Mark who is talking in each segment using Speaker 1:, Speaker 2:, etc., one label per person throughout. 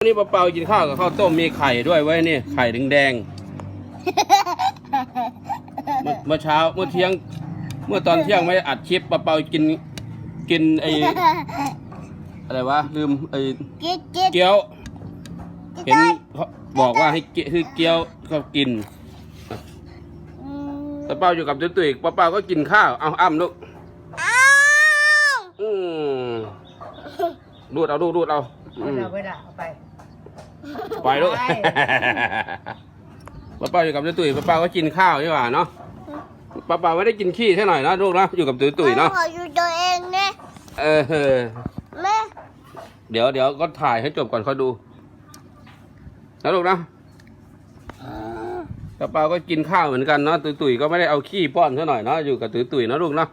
Speaker 1: วันนี้ป้าเปากินข้าวกับข้าวต้มมีไข่ด้วยไว้ยนี่ไข่แดงๆเมื่อเมื่อเช้าเมื่อเที่ยง เมื่อตอนเที่ยงไม่ได้อัดคลิปป้าเปากินกินไออะไรวะลืมไอ
Speaker 2: กิ๊กกิ๊ก
Speaker 1: เกี๊ยว เห็นเขาบอกว่าให้กิคือเกี๊ยวก็กิน
Speaker 2: อืม
Speaker 1: ป้าเปาอยู่กับตุ้ยตุ้ยป้าเปาก็กินข้าวเอาอ้ำลูก
Speaker 2: อ้าว
Speaker 1: อืมรูดเอารูดรูดเอาอืม
Speaker 3: เอาไปด่าเอาไป
Speaker 1: ไปลูก
Speaker 3: ไป
Speaker 1: ป้าเปาอยู่กับตุ้ยตุ้ยป้าเปาก็กินข้าวนี่หว่าเนาะป้าเปาไม่ได้กินขี้ใช่หน่อยนะลูกนะอยู่กับตุ้ยตุ้ยเนาะ
Speaker 2: ขออยู่ตัวเองเนี่ย
Speaker 1: เออ
Speaker 2: แม่
Speaker 1: เดี๋ยวเดี๋ยวก็ถ่ายให้จบก่อนเขาดูนะลูกนะป้าเปาก็กินข้าวเหมือนกันเนาะตุ้ยตุ้ยก็ไม่ได้เอาขี้ป้อนซะหน่อยเนาะอยู่กับตุ้ยตุ้ยนะลูกเนาะ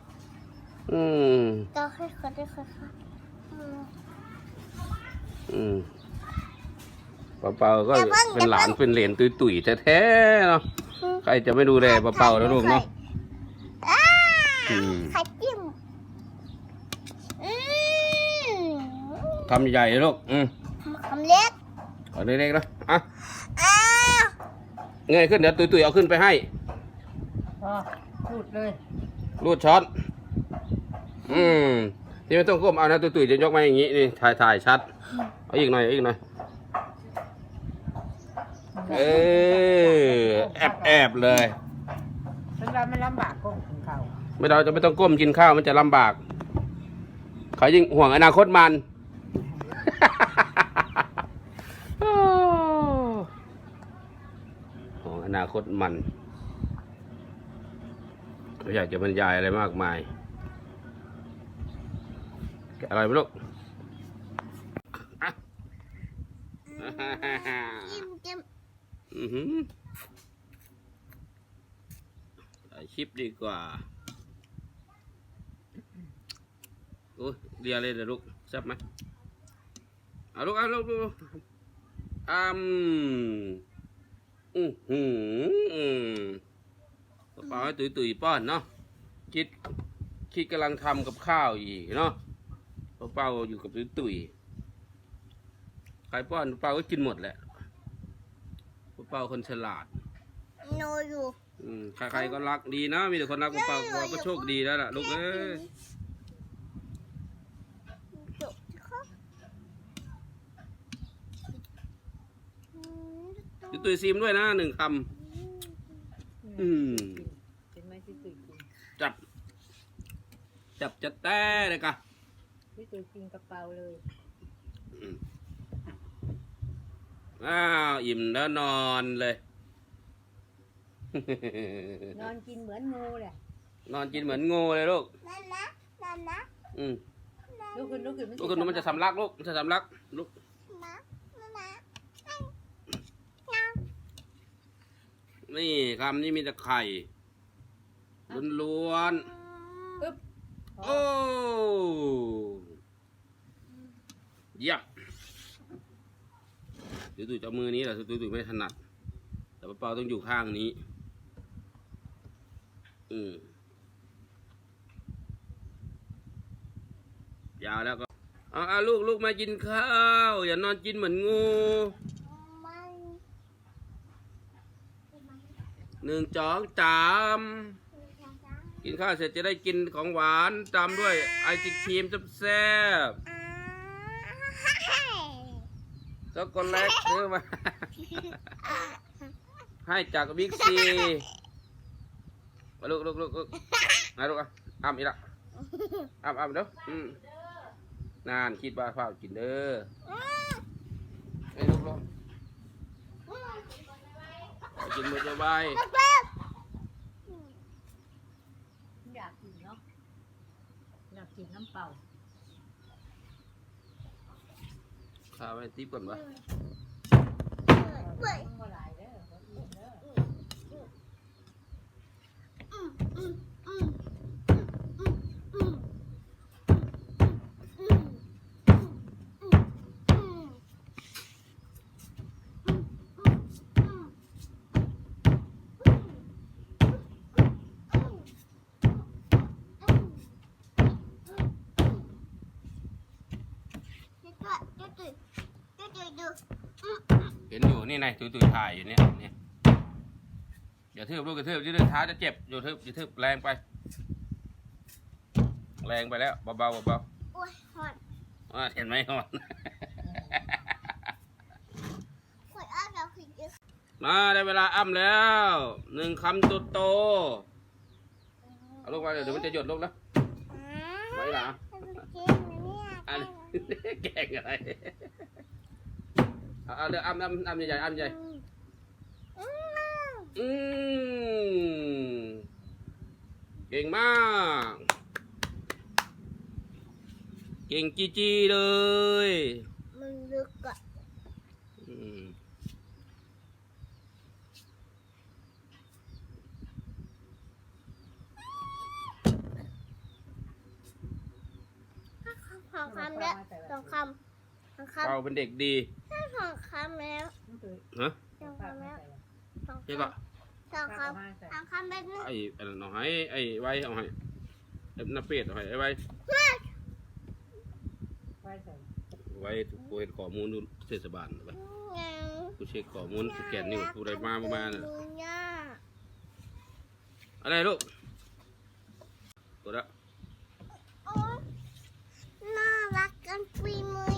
Speaker 1: อืม
Speaker 2: ก็ค่อยๆค่อยๆอืม
Speaker 1: อืมป้า เปาก็เป็นหลานเป็นเหลนตุ้ยตุ้ยแท้ๆเนาะใครจะไม่ดูแลป้าเปาแล้วลูกเนาะ
Speaker 2: อ้า
Speaker 1: อืม
Speaker 2: ไข่จิ้มอืม
Speaker 1: ทำใหญ่เลยลูกอืม
Speaker 2: คำเล็ก
Speaker 1: เอาเล็กๆนะอะ
Speaker 2: อ้าว
Speaker 1: เงยขึ้นเดี๋ยวตุยตุยๆเอาขึ้นไปให้
Speaker 3: พอพูดเลย
Speaker 1: รูดช้อน อืมที่ไม่ต้องก้มเอานะตุยตุยๆจะยกมาอย่างนี้นี่ถ่ายถ่ายชัด เอาอีกหน่อยเอาอีกหน่อย เออแอบแอบเลย
Speaker 3: ฉันว่ามันลำบากกงของเขา
Speaker 1: ไม่เราจะไม่ต้องก้มกินข้าวมันจะลำบาก เขายิ่งห่วงอนาคตมัน ห่วงอนาคตมันไม่อยากจะบรรยายอะไรมากมายแกะอะไรไหมลูกอะ
Speaker 2: จิ้มจิ้ม
Speaker 1: อือหือ ถ่ายคลิปดีกว่า โอ้ยเรียเลยเดี๋ยวลูกแซ่บไหมเอาลูกเอาลูกลูกอืมอือหือกระเป๋าให้ตุยตุยป้อนเนาะคิดคิดกำลังทำกับข้าวอีกเนาะเป้าอยู่กับตุยตุยใครป้อนเป้าก็กินหมดแหละ เป้าคนฉลาด
Speaker 2: โนอยู่
Speaker 1: อืมใครๆก็รักดีนะ มีแต่คนรักเป้าเราก็โชคดีแล้วล่ะลูกเอ้ย
Speaker 2: จบครับอืม
Speaker 1: ตุยตุยซีมด้วยนะหนึ่งคำอืม
Speaker 3: เป็นไหมที่ตุยกิน
Speaker 1: จับ จับจะแต้เลยกะ
Speaker 3: ที่ตุยกินกระเป๋าเลย
Speaker 1: อ้าวอิ่มแล้วนอนเลย
Speaker 3: นอนกินเหมือนงูแหละ
Speaker 1: นอนกินเหมือนงูเลยลูก
Speaker 2: นั่นนะนั่นนะ
Speaker 1: อืม
Speaker 3: ลุกขึ้นลุกขึ้น
Speaker 1: ลูกคุณมันจะสำลักลูกมันจะสำลักลูก
Speaker 2: นะนั่นนะ
Speaker 1: นี่คำนี้มีแต่ไข่ล้วน
Speaker 3: ปึ๊บ
Speaker 1: ๆโอ้เยี่ยม ตุยตุยจะมือนี้แหละตุยตุยไม่ถนัด แต่ป้าเปาต้องอยู่ข้างนี้ อืมยาวแล้วก็เอาเอาลูกลูกมากินข้าว อย่านอนกินเหมือนงูหนึ่งจองจามกินข้าวเสร็จจะได้กินของหวานตามด้วยไอศครีมแซ่บ ช็อกโกแลตซื้อมา ให้จากบิ๊กซีมาลูกลูกลูกลูกมาลูกอะอ้ำอีกละอ้ำอ้ำเด้ออืมนานคิดว่าข้าวกินเด้อไอ้ลูกลูกไปกินมือสบาย
Speaker 3: อยากกินเนาะอยากกินน้ำเปล่า
Speaker 1: ข้าไว้ทิปก่อนวะ
Speaker 2: เว้ย
Speaker 3: ต้องมาหลายเด้อบ่อิ่มเด้อ
Speaker 2: จุดจุดจุดจุดจุด
Speaker 1: เห็นอยู่นี่ไงตุยตุยถ่ายอยู่เนี่ยเนี่ยอย่าทืบลูกอย่าทืบอย่าทืบเท้าจะเจ็บอย่าทืบอย่าทืบแรงไป แรงไปแล้วเบาๆเบา
Speaker 2: โอ้ยหอด
Speaker 1: ๆอ่าเห็นไหมอ่อนมาได้เวลาอ้ำแล้วหนึ่งคำตุโตเอาลูกมาเดี๋ยวมันจะหยดลูกแล้วไม่หรอ
Speaker 2: เก่งนะ
Speaker 1: อันแกงอะไรเอาเอาเดี๋ยวอ้ำอ้ำอ้ำใหญ่ๆอ้ำใหญ่
Speaker 2: อืม
Speaker 1: เก่งมาก เก่งจีจีเลย
Speaker 2: มันลึกอะ
Speaker 1: อืม
Speaker 2: สองคำแล้วส องคำสองคำ
Speaker 1: เราเป็นเด็กดี
Speaker 2: ถ้าสองคำแล้ว
Speaker 3: มันคือ
Speaker 1: ฮะ
Speaker 2: สองคำแล้วสอง
Speaker 1: เจ๊
Speaker 2: ค
Speaker 1: ก็ำ
Speaker 2: สองคำสองคำแบบนี้
Speaker 1: ไอ้ไอ้นั่นเอาให้ไอ้ไว้เอาให้ไอ้น้าเป็ดเอาให้ไอ้ไว้
Speaker 3: ไว้ใส่
Speaker 1: ไว้กูเห็นข้อมูลดูเทศบาลไป
Speaker 2: ยัง
Speaker 1: กูเช็คข้อมูลสแกนนิ้วกูได้มาประมาณน่ะ
Speaker 2: ดูย่า
Speaker 1: อะไรลูกตัวละ I'm three months.